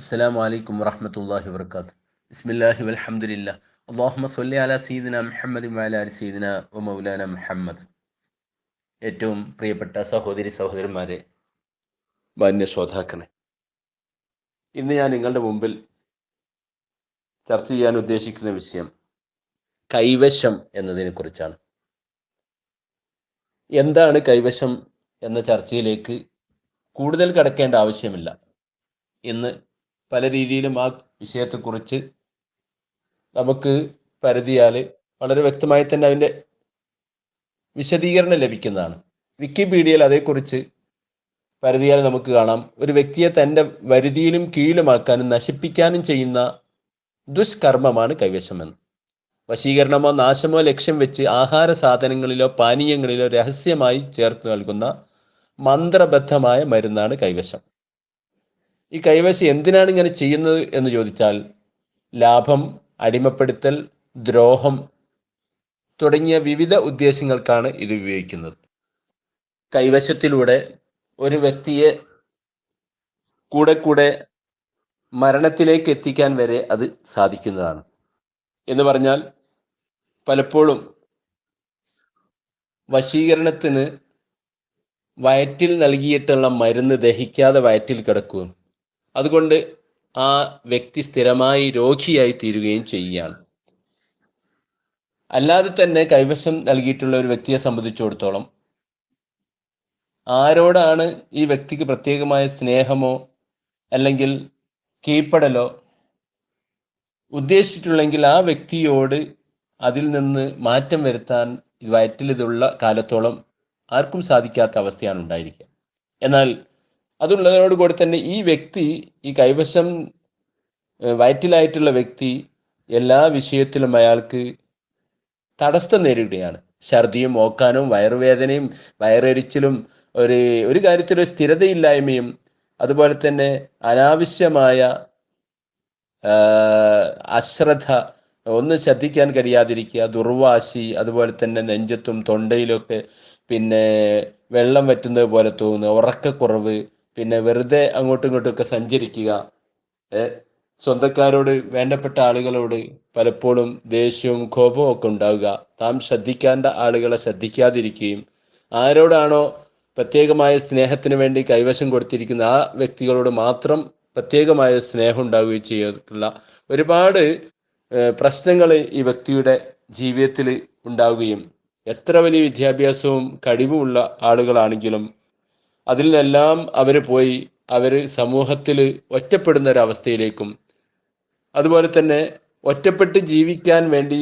അസ്സാം വലൈക്കും വറഹമത്തല്ലാഹി വർക്കാത്ത് ബിസ്മില്ലാഹി വലഹമുല്ല അള്ളാഹുമ സല്ലി അല സീദിന മുഹമ്മദ് അലി സീദിന വ മൗലാന മുഹമ്മദ്. ഏറ്റവും പ്രിയപ്പെട്ട സഹോദരി സഹോദരന്മാരെ മാന്യ ശ്രോതാക്കളെ ഇന്ന് ഞാൻ നിങ്ങളുടെ മുമ്പിൽ ചർച്ച ചെയ്യാൻ ഉദ്ദേശിക്കുന്ന വിഷയം കൈവശം എന്നതിനെ കുറിച്ചാണ്. എന്താണ് കൈവശം എന്ന ചർച്ചയിലേക്ക് കൂടുതൽ കടക്കേണ്ട ആവശ്യമില്ല. ഇന്ന് പല രീതിയിലും ആ വിഷയത്തെക്കുറിച്ച് നമുക്ക് പരതിയാൽ വളരെ വ്യക്തമായി തന്നെ അതിന്റെ വിശദീകരണം ലഭിക്കുന്നതാണ്. വിക്കിപീഡിയയിൽ അതേക്കുറിച്ച് പരതിയാൽ നമുക്ക് കാണാം. ഒരു വ്യക്തിയെ തന്റെ വരുതിയിലും കീഴിലുമാക്കാനും നശിപ്പിക്കാനും ചെയ്യുന്ന ദുഷ്കർമ്മമാണ് കൈവശമെന്ന്. വശീകരണമോ നാശമോ ലക്ഷ്യം വെച്ച് ആഹാര സാധനങ്ങളിലോ പാനീയങ്ങളിലോ രഹസ്യമായി ചേർത്ത് നൽകുന്ന മന്ത്രബദ്ധമായ മരുന്നാണ് കൈവശം. ഈ കൈവശം എന്തിനാണ് ഇങ്ങനെ ചെയ്യുന്നത് എന്ന് ചോദിച്ചാൽ ലാഭം അടിമപ്പെടുത്തൽ ദ്രോഹം തുടങ്ങിയ വിവിധ ഉദ്ദേശങ്ങൾക്കാണ് ഇത് ഉപയോഗിക്കുന്നത്. കൈവശത്തിലൂടെ ഒരു വ്യക്തിയെ കൂടെ കൂടെ മരണത്തിലേക്ക് എത്തിക്കാൻ വരെ അത് സാധിക്കുന്നതാണ്. എന്ന് പറഞ്ഞാൽ പലപ്പോഴും വശീകരണത്തിന് വയറ്റിൽ നൽകിയിട്ടുള്ള മരുന്ന് ദഹിക്കാതെ വയറ്റിൽ കിടക്കുകയും അതുകൊണ്ട് ആ വ്യക്തി സ്ഥിരമായി രോഗിയായി തീരുകയും ചെയ്യുകയാണ്. അല്ലാതെ തന്നെ കൈവശം നൽകിയിട്ടുള്ള ഒരു വ്യക്തിയെ സംബന്ധിച്ചിടത്തോളം ആരോടാണ് ഈ വ്യക്തിക്ക് പ്രത്യേകമായ സ്നേഹമോ അല്ലെങ്കിൽ കീഴ്പ്പെടലോ ഉദ്ദേശിച്ചിട്ടുള്ളെങ്കിൽ ആ വ്യക്തിയോട് അതിൽ നിന്ന് മാറ്റം വരുത്താൻ വയറ്റിലിതുള്ള കാലത്തോളം ആർക്കും സാധിക്കാത്ത അവസ്ഥയാണ് ഉണ്ടായിരിക്കുക. എന്നാൽ അതുള്ളതിനോട് കൂടി തന്നെ ഈ വ്യക്തി ഈ കൈവശം വയറ്റിലായിട്ടുള്ള വ്യക്തി എല്ലാ വിഷയത്തിലും അയാൾക്ക് തടസ്സം നേരിടുകയാണ്. ഛർദിയും ഓക്കാനും വയറുവേദനയും വയറെരിച്ചിലും ഒരു ഒരു കാര്യത്തിലൊരു സ്ഥിരതയില്ലായ്മയും അതുപോലെ തന്നെ അനാവശ്യമായ അശ്രദ്ധ ഒന്ന് ശ്രദ്ധിക്കാൻ കഴിയാതിരിക്കുക ദുർവാശി അതുപോലെ തന്നെ നെഞ്ചത്തും തൊണ്ടയിലൊക്കെ പിന്നെ വെള്ളം വറ്റുന്നത് പോലെ തോന്നുക ഉറക്കക്കുറവ് പിന്നെ വെറുതെ അങ്ങോട്ടും ഇങ്ങോട്ടും ഒക്കെ സഞ്ചരിക്കുക. സ്വന്തക്കാരോട് വേണ്ടപ്പെട്ട ആളുകളോട് പലപ്പോഴും ദേഷ്യവും കോപവും ഒക്കെ ഉണ്ടാവുക. താൻ ശ്രദ്ധിക്കേണ്ട ആളുകളെ ശ്രദ്ധിക്കാതിരിക്കുകയും ആരോടാണോ പ്രത്യേകമായ സ്നേഹത്തിന് വേണ്ടി കൈവശം കൊടുത്തിരിക്കുന്ന ആ വ്യക്തികളോട് മാത്രം പ്രത്യേകമായ സ്നേഹം ഉണ്ടാവുകയും ചെയ്യുന്ന ഒരുപാട് പ്രശ്നങ്ങൾ ഈ വ്യക്തിയുടെ ജീവിതത്തിൽ ഉണ്ടാവുകയും എത്ര വലിയ വിദ്യാഭ്യാസവും കഴിവുമുള്ള ആളുകളാണെങ്കിലും അതിൽ നിന്നെല്ലാം അവർ പോയി അവർ സമൂഹത്തിൽ ഒറ്റപ്പെടുന്ന ഒരവസ്ഥയിലേക്കും അതുപോലെ തന്നെ ഒറ്റപ്പെട്ട് ജീവിക്കാൻ വേണ്ടി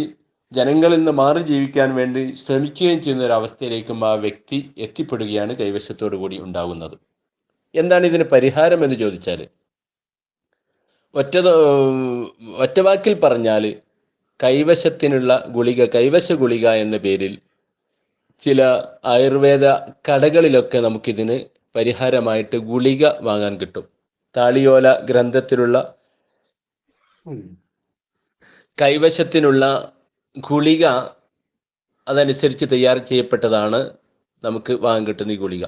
ജനങ്ങളിൽ നിന്ന് മാറി ജീവിക്കാൻ വേണ്ടി ശ്രമിക്കുകയും ചെയ്യുന്ന ഒരു അവസ്ഥയിലേക്കും ആ വ്യക്തി എത്തിപ്പെടുകയാണ് കൈവശത്തോടു കൂടി ഉണ്ടാകുന്നത്. എന്താണ് ഇതിന് പരിഹാരം എന്ന് ചോദിച്ചാൽ ഒറ്റ ഒറ്റവാക്കിൽ പറഞ്ഞാൽ കൈവശത്തിനുള്ള ഗുളിക കൈവശ ഗുളിക എന്ന പേരിൽ ചില ആയുർവേദ കടകളിലൊക്കെ നമുക്കിതിന് പരിഹാരമായിട്ട് ഗുളിക വാങ്ങാൻ കിട്ടും. താളിയോല ഗ്രന്ഥത്തിലുള്ള കൈവശത്തിനുള്ള ഗുളിക അതനുസരിച്ച് തയ്യാർ ചെയ്യപ്പെട്ടതാണ് നമുക്ക് വാങ്ങാൻ കിട്ടുന്ന ഈ ഗുളിക.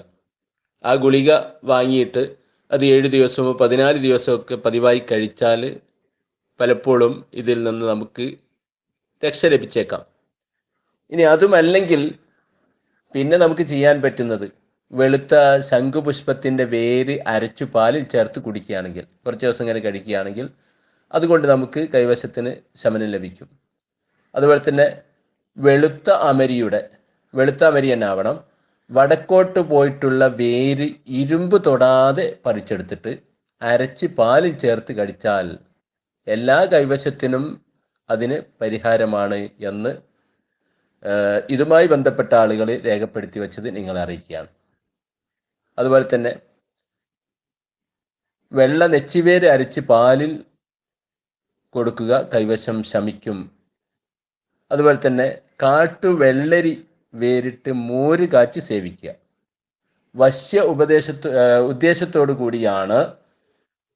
ആ ഗുളിക വാങ്ങിയിട്ട് അത് ഏഴ് ദിവസമോ പതിനാല് ദിവസമൊക്കെ പതിവായി കഴിച്ചാൽ പലപ്പോഴും ഇതിൽ നിന്ന് നമുക്ക് രക്ഷ ലഭിച്ചേക്കാം. ഇനി അതുമല്ലെങ്കിൽ പിന്നെ നമുക്ക് ചെയ്യാൻ പറ്റുന്നത് വെളുത്ത ശംഖുപുഷ്പത്തിന്റെ വേര് അരച്ചു പാലിൽ ചേർത്ത് കുടിക്കുകയാണെങ്കിൽ കുറച്ച് ദിവസം ഇങ്ങനെ കഴിക്കുകയാണെങ്കിൽ അതുകൊണ്ട് നമുക്ക് കൈവശത്തിന് ശമനം ലഭിക്കും. അതുപോലെ തന്നെ വെളുത്ത അമരിയുടെ വെളുത്ത അമരി തന്നെ ആവണം. വടക്കോട്ട് പോയിട്ടുള്ള വേര് ഇരുമ്പ് തൊടാതെ പറിച്ചെടുത്തിട്ട് അരച്ച് പാലിൽ ചേർത്ത് കടിച്ചാൽ എല്ലാ കൈവശത്തിനും അതിന് പരിഹാരമാണ് എന്ന് ഇതുമായി ബന്ധപ്പെട്ട ആളുകൾ രേഖപ്പെടുത്തി വെച്ചത് നിങ്ങൾ അറിയിക്കുകയാണ്. അതുപോലെ തന്നെ വെള്ള നെച്ചിവേര് അരച്ച് പാലിൽ കൊടുക്കുക കൈവശം ശമിക്കും. അതുപോലെ തന്നെ കാട്ടു വെള്ളരി വേരിട്ട് മോര് കാച്ചി സേവിക്കുക. വശ്യ ഉപദേശത്ത് ഉദ്ദേശത്തോടു കൂടിയാണ്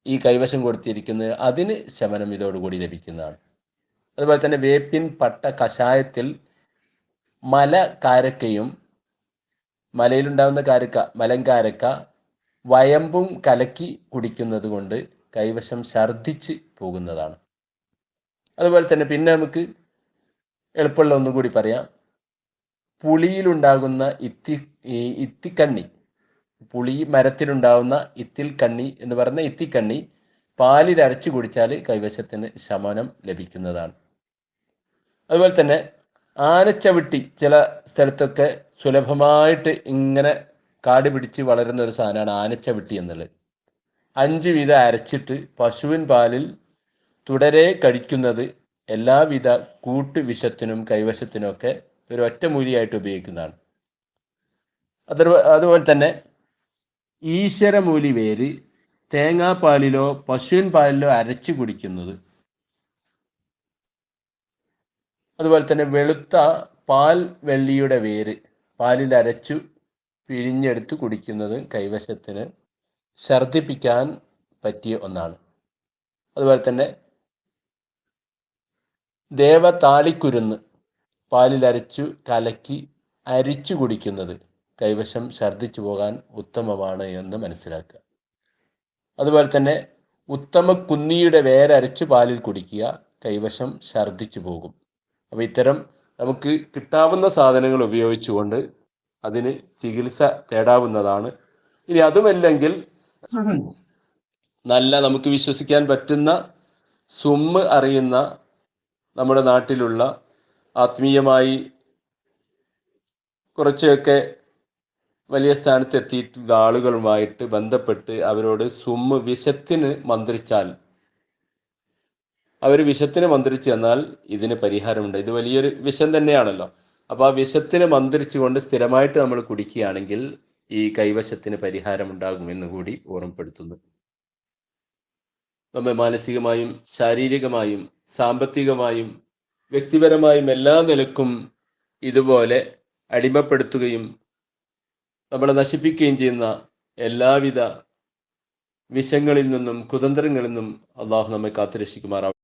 ഈ കൈവശം കൊടുത്തിരിക്കുന്നത്. അതിന് ശമനം ഇതോടുകൂടി ലഭിക്കുന്നതാണ്. അതുപോലെ തന്നെ വേപ്പിൻ പട്ട കഷായത്തിൽ മല കാരക്കയും മലയിലുണ്ടാകുന്ന കാരക്ക മലങ്കാരക്ക വയമ്പും കലക്കി കുടിക്കുന്നത് കൊണ്ട് കൈവശം ഛർദ്ദിച്ച് പോകുന്നതാണ്. അതുപോലെ തന്നെ പിന്നെ നമുക്ക് എളുപ്പമുള്ള ഒന്നുകൂടി പറയാം. പുളിയിലുണ്ടാകുന്ന ഇത്തി ഇത്തിക്കണ്ണി പുളി മരത്തിലുണ്ടാവുന്ന ഇത്തിൽ കണ്ണി എന്ന് പറയുന്ന ഇത്തിക്കണ്ണി പാലിൽ അരച്ചു കുടിച്ചാൽ കൈവശത്തിന് ശമനം ലഭിക്കുന്നതാണ്. അതുപോലെ തന്നെ ആനച്ചവിട്ടി ചില സ്ഥലത്തൊക്കെ സുലഭമായിട്ട് ഇങ്ങനെ കാട് പിടിച്ച് വളരുന്ന ഒരു സാധനമാണ് ആനച്ചവിട്ടി എന്നുള്ളത്. അഞ്ച് വീതം അരച്ചിട്ട് പശുവിൻ പാലിൽ തുടരെ കഴിക്കുന്നത് എല്ലാവിധ കൂട്ടുവിഷത്തിനും കൈവശത്തിനുമൊക്കെ ഒരു ഒറ്റമൂലിയായിട്ട് ഉപയോഗിക്കുന്നതാണ്. അത് അതുപോലെ തന്നെ ഈശ്വരമൂലി വേര് തേങ്ങാപ്പാലിലോ പശുവിൻ പാലിലോ അരച്ചു കുടിക്കുന്നത് അതുപോലെ തന്നെ വെളുത്ത പാൽ വെള്ളിയുടെ വേര്. പാലിൽ അരച്ചു പിഴിഞ്ഞെടുത്ത് കുടിക്കുന്നത് കൈവശത്തിന് ഛർദിപ്പിക്കാൻ പറ്റിയ ഒന്നാണ്. അതുപോലെ തന്നെ ദേവതാളിക്കുരുന്ന് പാലിൽ അരച്ചു കലക്കി അരിച്ചു കുടിക്കുന്നത് കൈവശം ഛർദിച്ചു പോകാൻ ഉത്തമമാണ് എന്ന് മനസ്സിലാക്കുക. അതുപോലെ തന്നെ ഉത്തമ കുന്നിയുടെ വേരരച്ചു പാലിൽ കുടിക്കുക കൈവശം ഛർദിച്ചു പോകും. അപ്പോൾ ഇത്തരം നമുക്ക് കിട്ടാവുന്ന സാധനങ്ങൾ ഉപയോഗിച്ചുകൊണ്ട് അതിന് ചികിത്സ തേടാവുന്നതാണ്. ഇനി അതുമല്ലെങ്കിൽ നല്ല നമുക്ക് വിശ്വസിക്കാൻ പറ്റുന്ന സുമ്മ് അറിയുന്ന നമ്മുടെ നാട്ടിലുള്ള ആത്മീയമായി കുറച്ചൊക്കെ വലിയ സ്ഥാനത്തെത്തിയിട്ടുള്ള ആളുകളുമായിട്ട് ബന്ധപ്പെട്ട് അവരോട് സുമ്മ് വിശത്തിന് മന്ത്രിച്ചാൽ അവർ വിശത്തിന് മന്ത്രിച്ചു എന്നാൽ ഇതിന് പരിഹാരമുണ്ട്. ഇത് വലിയൊരു വിഷം തന്നെയാണല്ലോ. അപ്പോൾ ആ വിശത്തിന് മന്ത്രിച്ചുകൊണ്ട് സ്ഥിരമായിട്ട് നമ്മൾ കുടിക്കുകയാണെങ്കിൽ ഈ കൈവശത്തിന് പരിഹാരമുണ്ടാകുമെന്ന് കൂടി ഓർമ്മപ്പെടുത്തുന്നു. നമ്മെ മാനസികമായും ശാരീരികമായും സാമ്പത്തികമായും വ്യക്തിപരമായും എല്ലാ നിലക്കും ഇതുപോലെ അടിമപ്പെടുത്തുകയും നമ്മളെ നശിപ്പിക്കുകയും ചെയ്യുന്ന എല്ലാവിധ വിഷങ്ങളിൽ നിന്നും കുതന്ത്രങ്ങളിൽ നിന്നും അള്ളാഹു നമ്മെ കാത്തുരക്ഷിക്കുമാറാവും